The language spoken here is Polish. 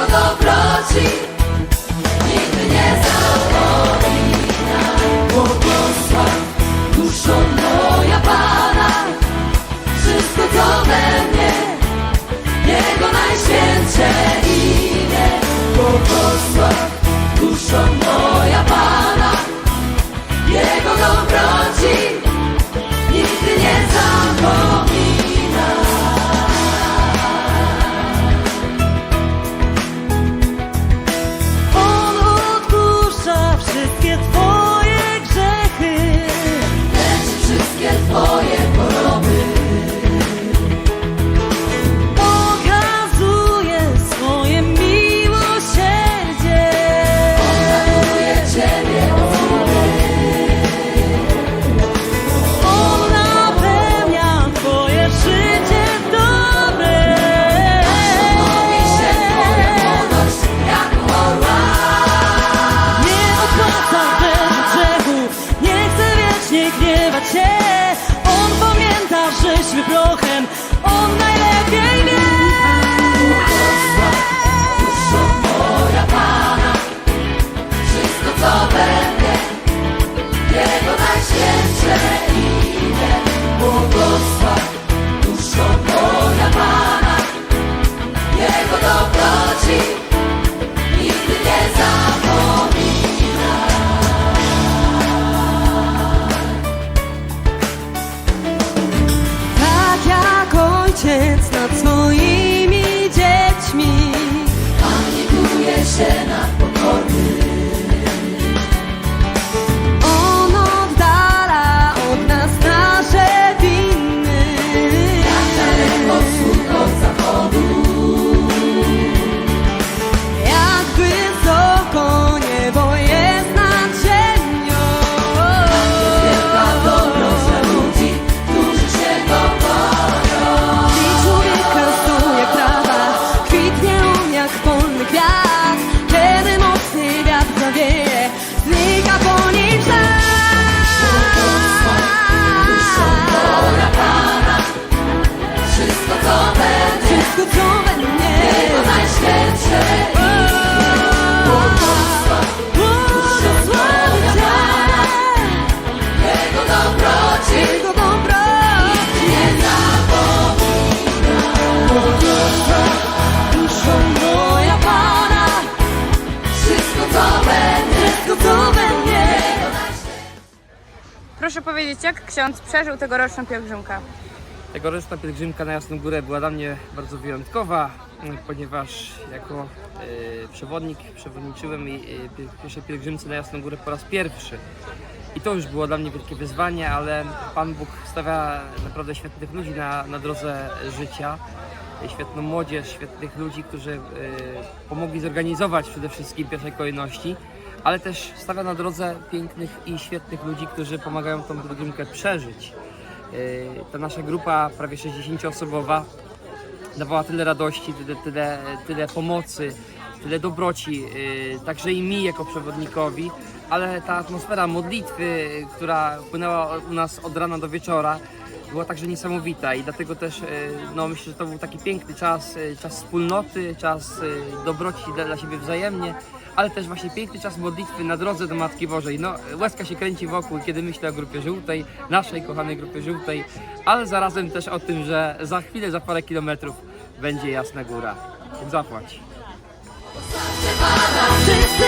po dobroci nigdy nie zapomina. Błogosław duszo moja Pana, wszystko co we mnie, Jego najświętsze imię. Błogosław duszo moja chance not so Proszę powiedzieć, jak ksiądz przeżył tegoroczną pielgrzymkę? Tegoroczna pielgrzymka na Jasną Górę była dla mnie bardzo wyjątkowa, ponieważ jako e, przewodnik przewodniczyłem pie- pierwszej pielgrzymce na Jasną Górę po raz pierwszy. I to już było dla mnie wielkie wyzwanie, ale Pan Bóg stawia naprawdę świetnych ludzi na, na drodze życia, świetną młodzież, świetnych ludzi, którzy e, pomogli zorganizować przede wszystkim pierwszej kolejności, ale też stawia na drodze pięknych i świetnych ludzi, którzy pomagają tą pielgrzymkę przeżyć. Ta nasza grupa prawie 60-osobowa dawała tyle radości, tyle, tyle, tyle pomocy, tyle dobroci, yy, także i mi jako przewodnikowi, ale ta atmosfera modlitwy, yy, która płynęła u nas od rana do wieczora, była także niesamowita i dlatego też yy, no, myślę, że to był taki piękny czas, czas wspólnoty, czas dobroci dla, dla siebie wzajemnie, ale też właśnie piękny czas modlitwy na drodze do Matki Bożej. No, łezka się kręci wokół, kiedy myślę o grupie żółtej, naszej kochanej grupie żółtej, ale zarazem też o tym, że za chwilę, za parę kilometrów będzie jasna góra. Zapłać. Wszyscy